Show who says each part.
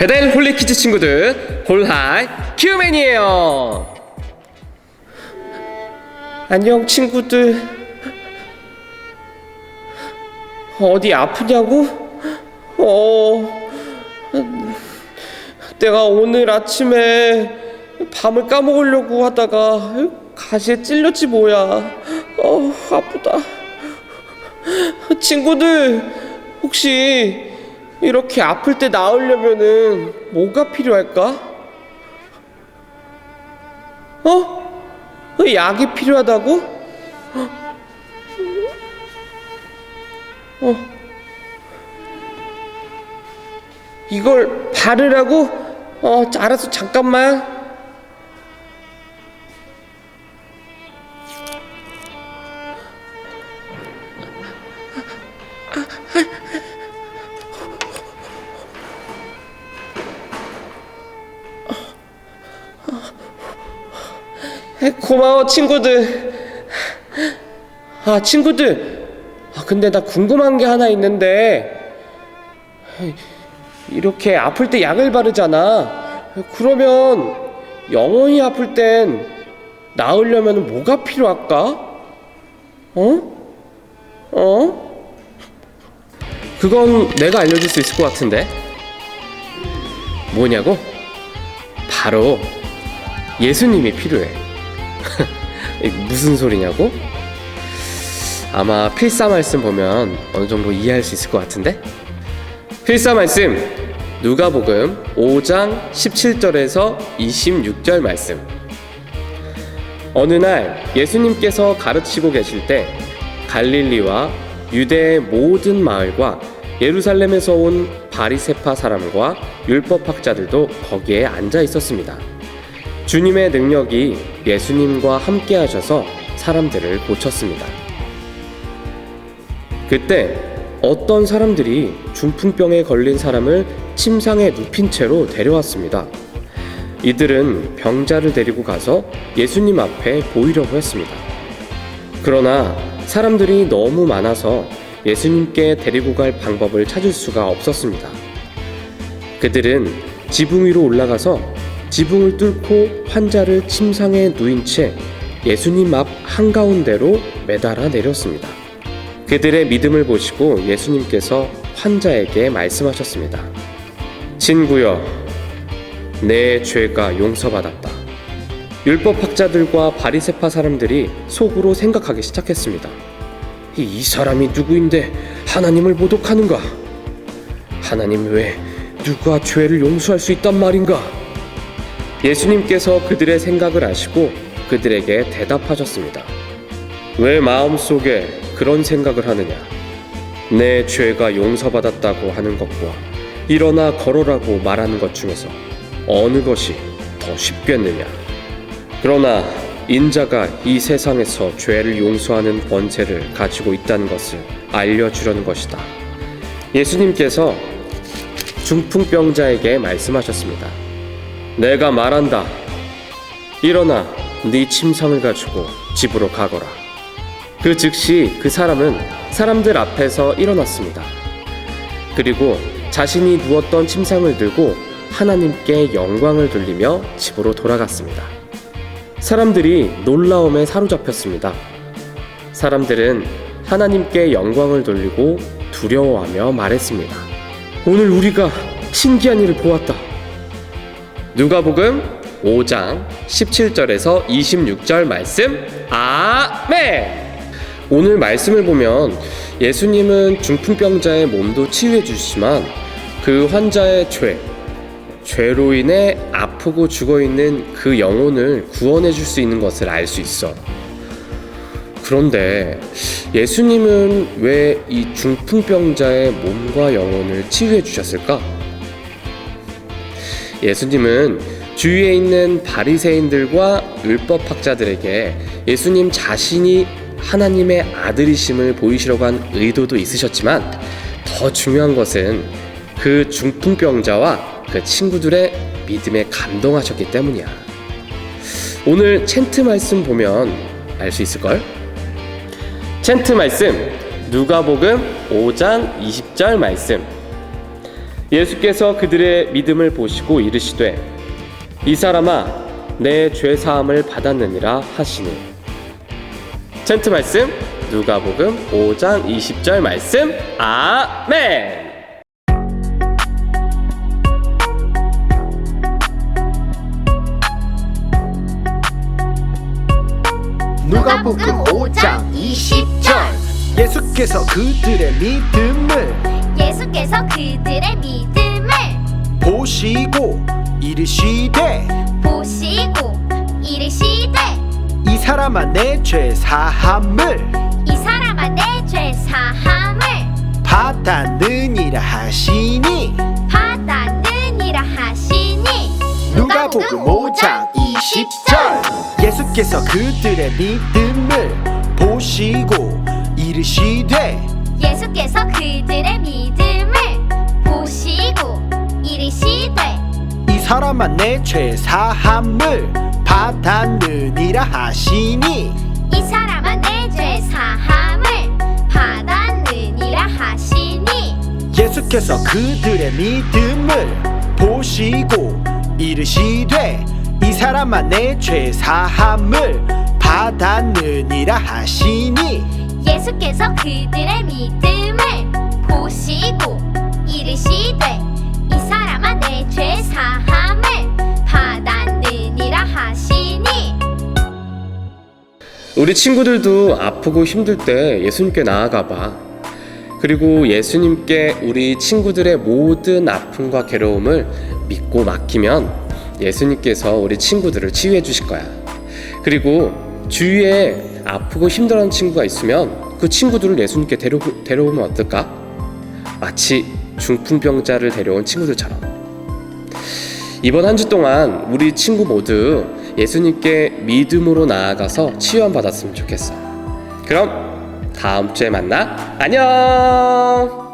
Speaker 1: 배달 홀리키즈 친구들 홀하이 큐맨이에요. 안녕 친구들. 어디 아프냐고? 어 내가 오늘 아침에 밤을 까먹으려고 하다가 가시에 찔렸지 뭐야. 어 아프다. 친구들 혹시 이렇게 아플 때 나으려면은 뭐가 필요할까? 어? 약이 필요하다고? 어? 이걸 바르라고? 어, 알았어 잠깐만. 고마워 친구들. 아 친구들. 아 근데 나 궁금한 게 하나 있는데 이렇게 아플 때 약을 바르잖아. 그러면 영원히 아플 땐 나으려면 뭐가 필요할까? 어? 어? 그건 내가 알려줄 수 있을 것 같은데. 뭐냐고? 바로 예수님이 필요해. 무슨 소리냐고? 아마 필사 말씀 보면 어느 정도 이해할 수 있을 것 같은데? 필사 말씀 누가복음 5장 17절에서 26절 말씀. 어느 날 예수님께서 가르치고 계실 때 갈릴리와 유대의 모든 마을과 예루살렘에서 온 바리세파 사람과 율법학자들도 거기에 앉아 있었습니다. 주님의 능력이 예수님과 함께 하셔서 사람들을 고쳤습니다. 그때 어떤 사람들이 중풍병에 걸린 사람을 침상에 눕힌 채로 데려왔습니다. 이들은 병자를 데리고 가서 예수님 앞에 보이려고 했습니다. 그러나 사람들이 너무 많아서 예수님께 데리고 갈 방법을 찾을 수가 없었습니다. 그들은 지붕 위로 올라가서 지붕을 뚫고 환자를 침상에 누인 채 예수님 앞 한가운데로 매달아 내렸습니다. 그들의 믿음을 보시고 예수님께서 환자에게 말씀하셨습니다. 친구여, 내 죄가 용서받았다. 율법학자들과 바리세파 사람들이 속으로 생각하기 시작했습니다. 이, 이 사람이 누구인데 하나님을 모독하는가? 하나님 왜 누가 죄를 용서할 수 있단 말인가? 예수님께서 그들의 생각을 아시고 그들에게 대답하셨습니다. 왜 마음속에 그런 생각을 하느냐? 내 죄가 용서받았다고 하는 것과 일어나 걸어라고 말하는 것 중에서 어느 것이 더 쉽겠느냐? 그러나 인자가 이 세상에서 죄를 용서하는 권세를 가지고 있다는 것을 알려주려는 것이다. 예수님께서 중풍병자에게 말씀하셨습니다. 내가 말한다. 일어나 네 침상을 가지고 집으로 가거라. 그 즉시 그 사람은 사람들 앞에서 일어났습니다. 그리고 자신이 누웠던 침상을 들고 하나님께 영광을 돌리며 집으로 돌아갔습니다. 사람들이 놀라움에 사로잡혔습니다. 사람들은 하나님께 영광을 돌리고 두려워하며 말했습니다. 오늘 우리가 신기한 일을 보았다. 누가복음 5장 17절에서 26절 말씀 아멘. 오늘 말씀을 보면 예수님은 중풍병자의 몸도 치유해 주시지만 그 환자의 죄, 죄로 인해 아프고 죽어 있는 그 영혼을 구원해 줄 수 있는 것을 알 수 있어. 그런데 예수님은 왜 이 중풍병자의 몸과 영혼을 치유해 주셨을까? 예수님은 주위에 있는 바리새인들과 율법학자들에게 예수님 자신이 하나님의 아들이심을 보이시려고 한 의도도 있으셨지만 더 중요한 것은 그 중풍병자와 그 친구들의 믿음에 감동하셨기 때문이야. 오늘 챈트 말씀 보면 알 수 있을걸? 챈트 말씀 누가복음 5장 20절 말씀 예수께서 그들의 믿음을 보시고 이르시되 이 사람아 내 죄 사함을 받았느니라 하시니. 챈트 말씀 누가복음 5장 20절 말씀. 아멘.
Speaker 2: 누가복음 5장 20절. 예수께서 그들의 믿음을
Speaker 3: 예수께서 그들의 믿음을
Speaker 2: 보시고 이르시되
Speaker 3: 보시고 이르시되
Speaker 2: 이 사람아 내죄 사함을
Speaker 3: 이 사람아 내죄 사함을
Speaker 2: 받았느니라 하시니.
Speaker 3: 받았느니라 하시니.
Speaker 2: 누가복음 5장 20절. 예수께서 그들의 믿음을 보시고 이르시되
Speaker 3: 예수께서 그들의 믿음을 보시고 이르시되
Speaker 2: 이 사람아 내죄 사함을 받았느니라 하시니.
Speaker 3: 이 사람아 내죄 사함을 받았느니라 하시니.
Speaker 2: 예수께서 그들의 믿음을 보시고 이르시되 이 사람아 내죄 사함을 받았느니라 하시니
Speaker 3: 예수께서 그들의 믿음을 보시고 이르시되 이 사람아 내 죄 사함을 받았느니라 하시니
Speaker 1: 우리 친구들도 아프고 힘들 때 예수님께 나아가 봐. 그리고 예수님께 우리 친구들의 모든 아픔과 괴로움을 믿고 맡기면 예수님께서 우리 친구들을 치유해 주실 거야. 그리고 주위에 아프고 힘들어하는 친구가 있으면 그 친구들을 예수님께 데려, 데려오면 어떨까? 마치 중풍병자를 데려온 친구들처럼. 이번 한 주 동안 우리 친구 모두 예수님께 믿음으로 나아가서 치유함 받았으면 좋겠어. 그럼 다음 주에 만나. 안녕.